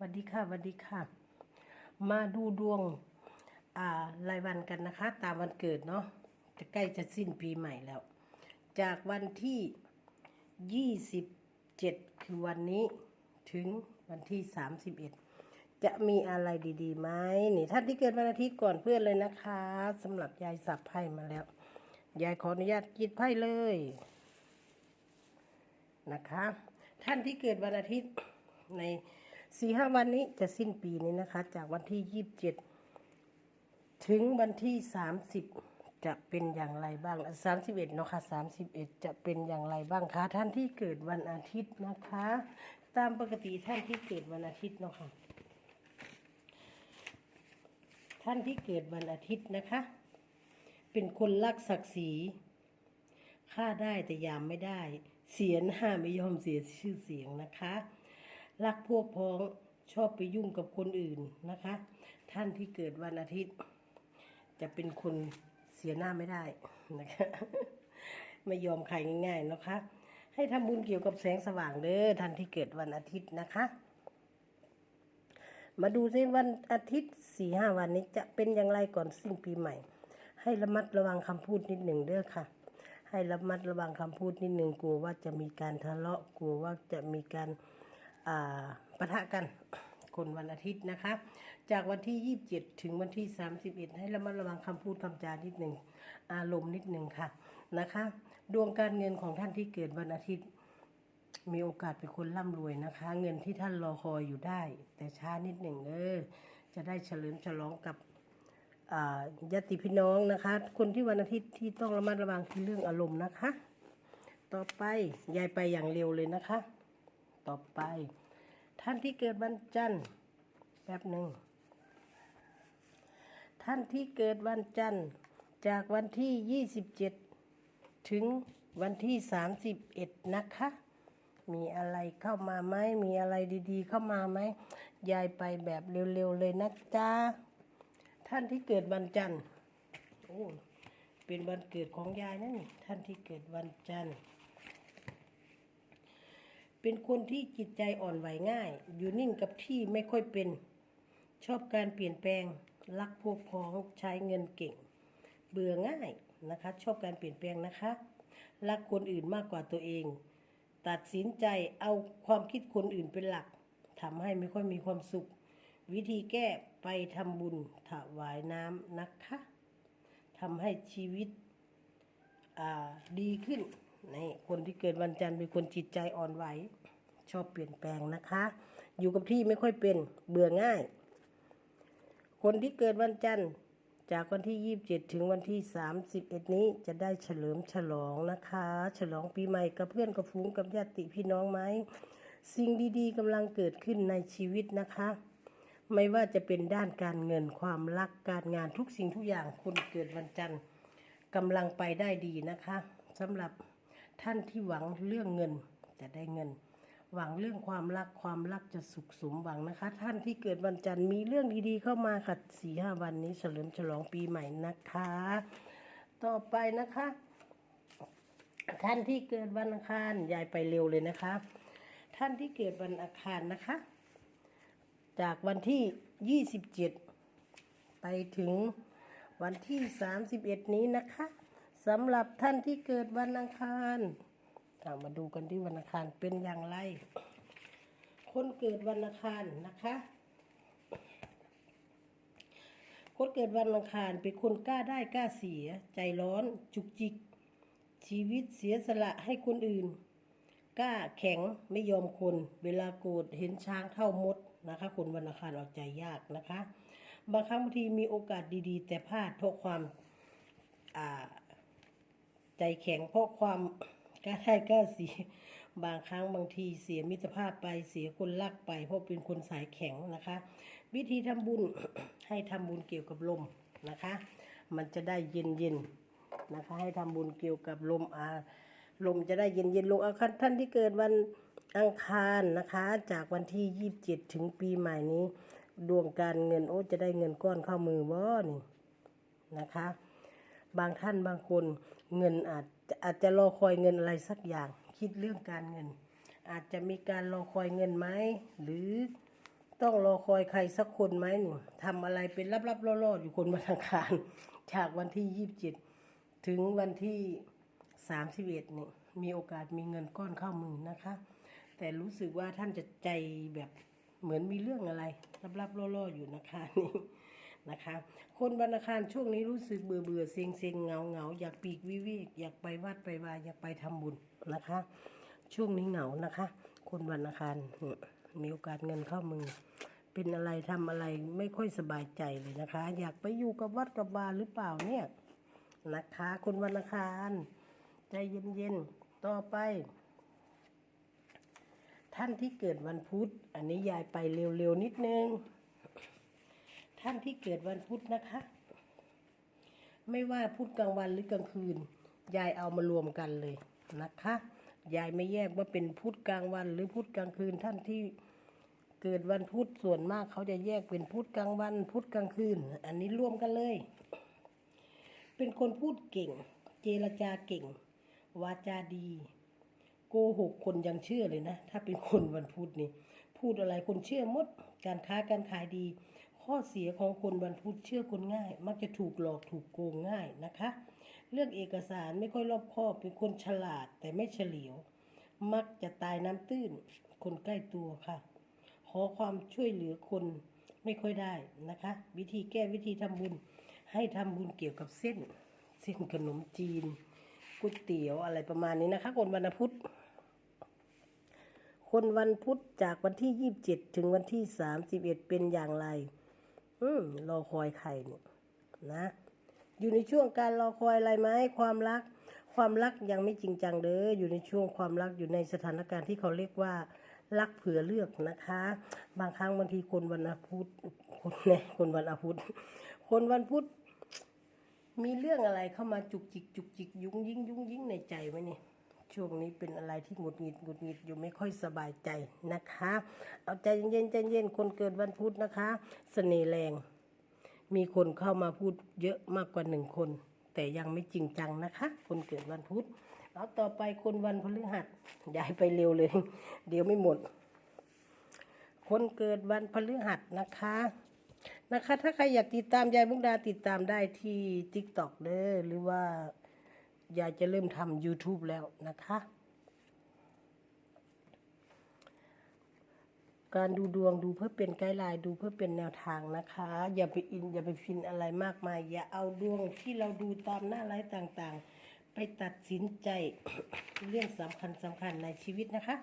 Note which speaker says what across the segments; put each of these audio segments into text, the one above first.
Speaker 1: สวัสดีค่ะสวัสดีค่ะ มาดูดวงอ่ารายวันกันนะคะ ตามวันเกิดเนาะจะใกล้จะสิ้นปีใหม่แล้ว จากวันที่ 27 คือวันนี้ถึงวันที่ 31 จะมีอะไรดีๆไหมนี่ท่านที่เกิดวันอาทิตย์ก่อนเพื่อนเลยนะคะสำหรับยายสับไพ่มาแล้ว ยายขออนุญาตกินไพ่เลยนะคะ ท่านที่เกิดวันอาทิตย์ใน สี่ห้าวันนี้จะสิ้นปีนี้นะคะ จากวันที่ยี่สิบเจ็ดถึงวันที่สามสิบจะเป็นอย่างไรบ้างสามสิบเอ็ดเนาะค่ะสามสิบเอ็ดจะเป็นอย่างไรบ้างคะท่านที่เกิดวันอาทิตย์นะคะ ตามปกติท่านที่เกิดวันอาทิตย์เนาะค่ะท่านที่เกิดวันอาทิตย์นะคะ เป็นคนรักศักดิ์ศรีฆ่าได้แต่ยามไม่ได้ เสียหน้าไม่ยอมเสียชื่อเสียงนะคะ รักพวกพ้องชอบไปยุ่งกับคนอื่นนะคะ ท่านที่เกิดวันอาทิตย์ จะเป็นคนเสียหน้าไม่ได้นะคะไม่ยอมใครง่ายๆนะคะ ให้ทำบุญเกี่ยวกับแสงสว่างเด้อท่านที่เกิดวันอาทิตย์นะคะ มาดูซิวันอาทิตย์สี่ห้าวันนี้จะเป็นอย่างไรก่อนสิ้นปีใหม่ ให้ระมัดระวังคำพูดนิดหนึ่งเด้อค่ะ ให้ระมัดระวังคำพูดนิดหนึ่งกลัวว่าจะมีการทะเลาะกลัวว่าจะมีการ ปะทะกันคนวันอาทิตย์นะคะ จากวันที่ 27 ถึงวันที่ 31 ให้ระมัดระวังคำพูดคำจานิดหนึ่ง อารมณ์นิดหนึ่งค่ะนะคะ ดวงการเงินของท่านที่เกิดวันอาทิตย์ มีโอกาสเป็นคนร่ำรวยนะคะ เงินที่ท่านรอคอยอยู่ได้ แต่ช้านิดหนึ่งเออจะได้เฉลิมฉลองกับญาติพี่น้องนะคะ คนที่วันอาทิตย์ที่ต้องระมัดระวังคือเรื่องอารมณ์นะคะ ต่อไปยายไปอย่างเร็วเลยนะคะ ต่อไป ท่านที่เกิดวันจันทร์แป๊บหนึ่ง ท่านที่เกิดวันจันทร์จากวันที่ 27 ถึงวันที่ 31 นะคะ มีอะไรเข้ามาไหมมีอะไรดีๆ เข้ามาไหมยายไปแบบเร็วๆเลยนะจ๊ะท่านที่เกิดวันจันทร์โอ้เป็นวันเกิดของยายนั่นนี่ท่านที่เกิดวันจันทร์ เป็นคนที่จิตใจอ่อนไหวง่าย อยู่นิ่งกับที่ไม่ค่อยเป็น ชอบการเปลี่ยนแปลง รักพวกพ้องใช้เงินเก่ง เบื่อง่ายนะคะ ชอบการเปลี่ยนแปลงนะคะ รักคนอื่นมากกว่าตัวเอง ตัดสินใจเอาความคิดคนอื่นเป็นหลักทำให้ไม่ค่อยมีความสุข วิธีแก้ไปทำบุญถวายน้ำนะคะทำให้ชีวิตดีขึ้น นี่คนที่เกิดวันจันทร์เป็นคนจิตใจอ่อนไหว ชอบเปลี่ยนแปลงนะคะ อยู่กับที่ไม่ค่อยเป็นเบื่อง่าย คนที่เกิดวันจันทร์จากวันที่ 27 ถึงวันที่ 31 นี้จะได้เฉลิมฉลองนะคะ ฉลองปีใหม่กับเพื่อนกับฟูงกับญาติพี่น้องไหม สิ่งดีๆกำลังเกิดขึ้นในชีวิตนะคะ ไม่ว่าจะเป็นด้านการเงินความรักการงานทุกสิ่งทุกอย่างคนเกิดวันจันทร์กำลังไปได้ดีนะคะสำหรับ ท่านที่หวังเรื่องเงินจะได้เงิน หวังเรื่องความรักความรักจะสุขสมหวังนะคะ ท่านที่เกิดวันจันทร์มีเรื่องดีๆเข้ามาค่ะสี่ห้าวันนี้เฉลิมฉลองปีใหม่นะคะ ต่อไปนะคะ ท่านที่เกิดวันอังคารยายไปเร็วเลยนะคะ ท่านที่เกิดวันอังคารนะคะ จากวันที่27ไปถึงวันที่ 31 นี้นะคะ สำหรับท่านที่เกิดวันอังคารามาดูกันที่วันอังคารเป็นอย่างไร คนเกิดวันอังคารนะคะ คนเกิดวันอังคารเป็นคนกล้าได้กล้าเสีย ใจร้อนจุกจิก ชีวิตเสียสละให้คนอื่น กล้าแข็งไม่ยอมคน เวลาโกรธเห็นช้างเข้ามดนะคะ คนวันอังคารเอาใจยากนะคะ บางครั้งบางทีมีโอกาสดีๆ แต่พลาดเพราะความอ่า ใจแข็งเพราะความกล้าได้กล้าเสียบางครั้งบางทีเสียมิตรภาพไปเสียคนรักไป เพราะเป็นคนสายแข็งนะคะ วิธีทำบุญให้ทำบุญเกี่ยวกับลมนะคะ มันจะได้เย็นเย็นๆนะคะ ให้ทำบุญเกี่ยวกับลมอาลมจะได้เย็นเย็นๆลงเอาคันท่านที่เกิดวันอังคารนะคะ จากวันที่ยี่สิบเจ็ดถึงปีใหม่นี้ ดวงการเงินโอ้จะได้เงินก้อนเข้ามือบ่นี่นะคะ บางท่านบางคนเงินอาจจะอาจจะรอคอยเงินอะไรสักอย่าง คิดเรื่องการเงิน อาจจะมีการรอคอยเงินไหมหรือต้องรอคอยใครสักคนไหมหนูทำอะไรเป็นลับๆล่อๆอยู่คนวันอังคารจากวันที่ยี่สิบเจ็ดถึงวันที่สามสิบเอ็ดนี่มีโอกาสมีเงินก้อนเข้ามือนะคะ แต่รู้สึกว่าท่านจะใจแบบเหมือนมีเรื่องอะไรลับๆล่อๆอยู่นะคะนี่ นะคะ คนวันอังคารช่วงนี้รู้สึกเบื่อเบื่อเซ็งเซ็งเงาเงาอยากปีกวิเวกอยากไปวัดไปวาอยากไปทำบุญนะคะ ช่วงนี้เหงานะคะ คนวันอังคารมีโอกาสเงินเข้ามือ เป็นอะไรทำอะไรไม่ค่อยสบายใจเลยนะคะ อยากไปอยู่กับวัดกับบาหรือเปล่าเนี่ยนะคะ คนวันอังคารใจเย็นๆต่อไปท่านที่เกิดวันพุธ อันนี้ยายไปเร็วๆนิดนึง ท่านที่เกิดวันพุธนะคะ ไม่ว่าพุธกลางวันหรือกลางคืน ยายเอามารวมกันเลยนะคะ ยายไม่แยกว่าเป็นพุธกลางวันหรือพุธกลางคืนท่านที่เกิดวันพุธส่วนมากเขาจะแยกเป็นพุธกลางวันพุธกลางคืน อันนี้รวมกันเลย เป็นคนพูดเก่ง เจรจาเก่ง วาจาดี โกหกคนยังเชื่อเลยนะ ถ้าเป็นคนวันพุธนี่ พูดอะไรคนเชื่อหมด การค้าการขายดี ข้อเสียของคนวันพุธเชื่อคนง่าย มักจะถูกหลอกถูกโกงง่ายนะคะเรื่องเอกสารไม่ค่อยรอบคอบเป็นคนฉลาดแต่ไม่เฉลียว มักจะตายน้ำตื้น คนใกล้ตัวค่ะ ขอความช่วยเหลือคนไม่ค่อยได้นะคะ วิธีแก้วิธีทำบุญ ให้ทำบุญเกี่ยวกับเส้น เส้นขนมจีนก๋วยเตี๋ยวอะไรประมาณนี้นะคะ คนวันพุธคนวันพุธจากวันที่ยี่สิบเจ็ดถึงวันที่สามสิบเอ็ดเป็นอย่างไร อืมรอคอยใครเนี่ยนะ อยู่ในช่วงการรอคอยอะไรไหมความรัก ความรักยังไม่จริงจังเด้ออยู่ในช่วงความรักอยู่ในสถานการณ์ที่เขาเรียกว่ารักเผื่อเลือกนะคะ บางครั้งบางทีคนวันอาพุธคนเนี่ยคนวันอาพุธคนวันพุธมีเรื่องอะไรเข้ามาจุกจิกจุกจิก ยุ้งยิ่งยุ้งยิ่งในใจไหมเนี่ย ช่วงนี้เป็นอะไรที่หงุดหงิดหงุดหงิดอยู่ไม่ค่อยสบายใจนะคะ เอาใจเย็นใจเย็นคนเกิดวันพุธนะคะเสน่ห์แรง มีคนเข้ามาพูดเยอะมากกว่าหนึ่งคน แต่ยังไม่จริงจังนะคะ คนเกิดวันพุธแล้วต่อไปคนวันพฤหัสย้ายไปเร็วเลย เดี๋ยวไม่หมด คนเกิดวันพฤหัสนะคะนะคะ ถ้าใครอยากติดตามยายมุกดาติดตามได้ที่ TikTok เด้อหรือว่า ยายจะเริ่มทำ YouTube แล้วนะคะ การดูดวงดูเพื่อเป็นไกด์ไลน์ดูเพื่อเป็นแนวทางนะคะ อย่าไปอินอย่าไปฟินอะไรมากมาย อย่าเอาดวงที่เราดูตามหน้าไลฟ์ต่างๆ ไปตัดสินใจเรื่องสำคัญสำคัญในชีวิตนะคะ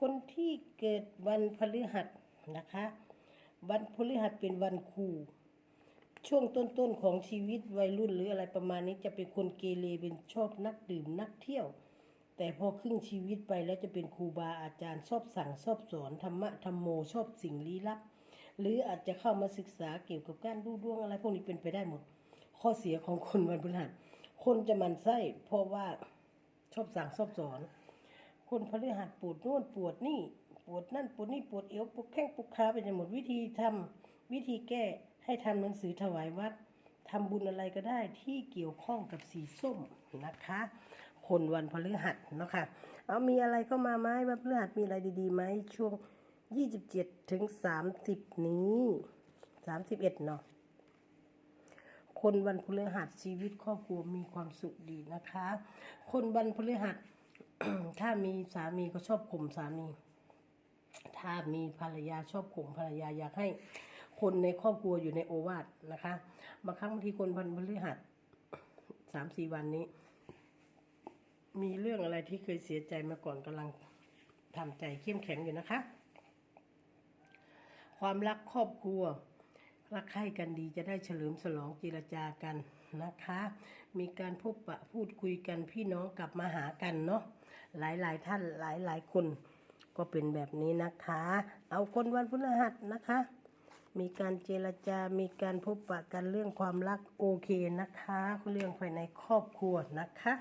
Speaker 1: คนที่เกิดวันพฤหัสนะคะ วันพฤหัสเป็นวันครู ช่วงต้นๆของชีวิตวัยรุ่นหรืออะไรประมาณนี้จะเป็นคนเกเรเป็นชอบนักดื่มนักเที่ยว แต่พอครึ่งชีวิตไปแล้วจะเป็นครูบาอาจารย์ชอบสั่งชอบสอนธรรมะธรรมโมชอบสิ่งลี้ลับ หรืออาจจะเข้ามาศึกษาเกี่ยวกับการดูดวงอะไรพวกนี้เป็นไปได้หมด ข้อเสียของคนวันพฤหัสคนจะมันไส้เพราะว่าชอบสั่งชอบสอน คนพฤหัสปวดโน่นปวดนี่ ปวดนั่นปวดนี่ปวดเอวปวดแข้งปวดขาไปจนหมดวิธีทำวิธีแก้ ให้ทำหนังสือถวายวัดทำบุญอะไรก็ได้ที่เกี่ยวข้องกับสีส้มนะคะคนวันพฤหัสเนาะค่ะ เอามีอะไรเข้ามาไหมวันพฤหัสมีอะไรดีๆไหมช่วง 27 ถึง 30 นี้ 31 เนาะคนวันพฤหัสชีวิตครอบครัวมีความสุขดีนะคะ คนวันพฤหัสถ้ามีสามีก็ชอบข่มสามี ถ้ามีภรรยาชอบข่มภรรยาอยากให้ คนในครอบครัวอยู่ในโอวาทนะคะบางครั้งบางทีคนวันพฤหัสสามสี่วันนี้ มีเรื่องอะไรที่เคยเสียใจมาก่อนกำลังทำใจเข้มแข็งอยู่นะคะ ความรักครอบครัวรักใคร่กันดีจะได้เฉลิมฉลองเจรจากันนะคะ มีการพบปะพูดคุยกันพี่น้องกลับมาหากันเนาะหลายๆท่านหลายๆคนก็เป็นแบบนี้นะคะ เอาคนวันพฤหัสนะคะ มีการเจรจา มีการพบปะกันเรื่องความรักโอเคนะคะ เรื่องภายในครอบครัวนะคะ